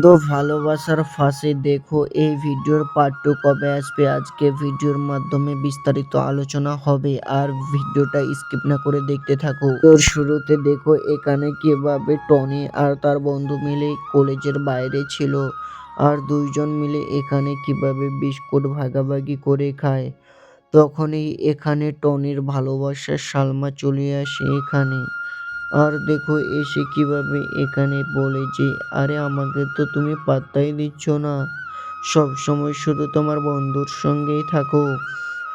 তো ভালোবাসার ফাঁসে। দেখো, এই ভিডিওর পার্ট টু কবে আসবে? আজকে ভিডিওর মাধ্যমে বিস্তারিত আলোচনা হবে, আর ভিডিওটা স্কিপ না করে দেখতে থাকো। তোর শুরুতে দেখো, এখানে কীভাবে টনি আর তার বন্ধু মিলে কলেজের বাইরে ছিল, আর দুইজন মিলে এখানে কীভাবে বিস্কুট ভাগাভাগি করে খায়। তখনই এখানে টনির ভালোবাসার সালমা চলে আসে এখানে। আর দেখো এসে কীভাবে এখানে বলে যে আরে আমাকে তো তুমি পাত্তাই দিচ্ছ না। সব সময় শুধু তোমার বন্ধুর সঙ্গেই থাকো।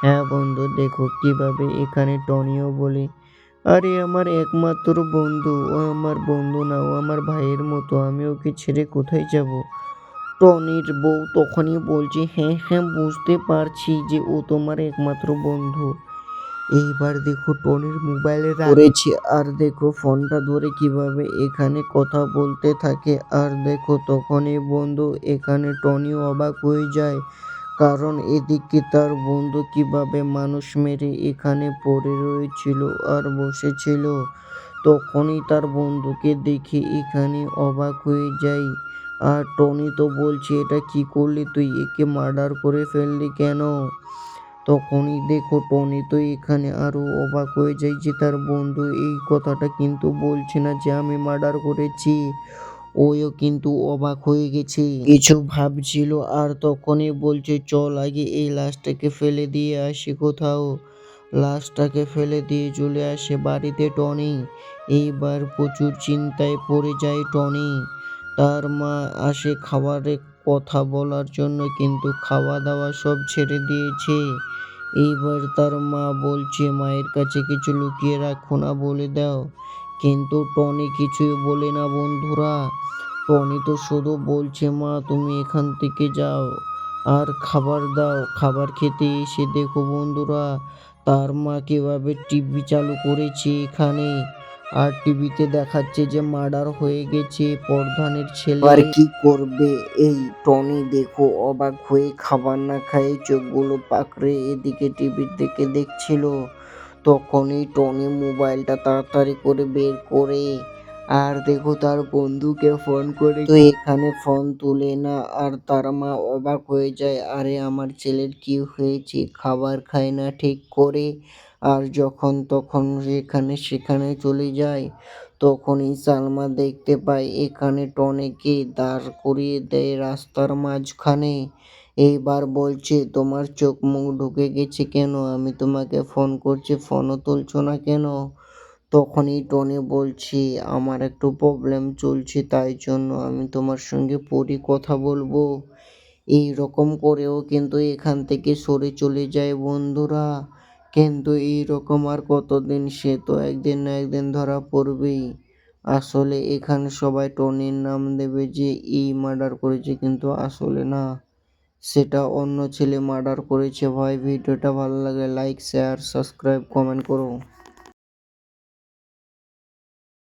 হ্যাঁ বন্ধু, দেখো কীভাবে এখানে টনিও বলে, আরে আমার একমাত্র বন্ধু, ও আমার বন্ধু না, ও আমার ভাইয়ের মতো, আমি ওকে ছেড়ে কোথায় যাব? টনির বউ তখনই বলছে হ্যাঁ হ্যাঁ বুঝতে পারছি যে ও তোমার একমাত্র বন্ধু। এইবার দেখো টনির মোবাইলে করেছে। আর দেখো ফোনটা ধরে কীভাবে এখানে কথা বলতে থাকে। আর দেখো তখনই বন্ধু এখানে টনিও অবাক হয়ে যায়। কারণ এদিকে তার বন্ধু কীভাবে মানুষ মেরে এখানে পড়ে রয়েছিল আর বসেছিল। তখনই তার বন্ধুকে দেখে এখানে অবাক হয়ে যায়। আর টনি তো বলছে এটা কি করলি তুই? একে মার্ডার করে ফেললি কেন? তখনই দেখো টনি তো এখানে আরও অবাক হয়ে যায় যে তার বন্ধু এই কথাটা কিন্তু বলছে না যে আমি মার্ডার করেছি। ওও কিন্তু অবাক হয়ে গেছে। কিছু ভাবছিল আর তখনই বলছে, চল আগে এই লাশটাকে ফেলে দিয়ে আসি কোথাও। লাশটাকে ফেলে দিয়ে চলে আসে বাড়িতে টনি। এইবার প্রচুর চিন্তায় পড়ে যায় টনি। তার মা আসে খাবারের কথা বলার জন্য কিন্তু খাওয়া দাওয়া সব ছেড়ে দিয়েছে। এইবার তার মা বলছে, মায়ের কাছে কিছু লুকিয়ে রাখো না বলে দাও। কিন্তু টনি কিছুই বলে না বন্ধুরা। টনি তো শুধু বলছে, মা, তুমি এখান থেকে যাও আর খাবার দাও। খাবার খেতে এসে দেখো বন্ধুরা, তার মা কীভাবে টিভি চালু করেছে এখানে। আর টিভিতে দেখাচ্ছে যে মার্ডার হয়ে গেছে প্রধানের ছেলে। আর কি করবে? এই টনি দেখো, অবাক হয়ে খাবার না খাই চোখগুলো পাকড়ে এদিকে টিভির দিকে দেখছিল, তখনই টনি মোবাইলটা তাড়াতাড়ি করে বের করে। আর দেখো তার বন্ধুকে ফোন করে। তো এখানে ফোন তুলে না, আর তার মা অবাক হয়ে যায়, আরে, আমার ছেলের কি হয়েছে? খাবার খায় না ঠিক করে? আর যখন তখন এখানে সেখানে চলে যায়, তখনই সালমা দেখতে পায় এখানে টনিকে দাঁড় করিয়ে দেয় রাস্তার মাঝখানে। এইবার বলছে, তোমার চোখ মুখ ঢুকে গেছে কেন? আমি তোমাকে ফোন করছি, ফোনও তুলছো না কেন? তখনই টনি বলছে, আমার একটু প্রবলেম চলছে, তাই জন্য আমি তোমার সঙ্গে পরে কথা বলব। এই রকম করেও কিন্তু এখান থেকে সরে চলে যায় বন্ধুরা। কিন্তু এই রকম আর কতদিন, সে তো একদিন না একদিন ধরা পড়বেই। আসলে এখানে সবাই টনির নাম দেবে যে, এই মার্ডার করেছে, কিন্তু আসলে না। সেটা অন্য ছেলে মার্ডার করেছে। ভাই, ভিডিওটা ভালো লাগে লাইক, শেয়ার, সাবস্ক্রাইব, কমেন্ট করো।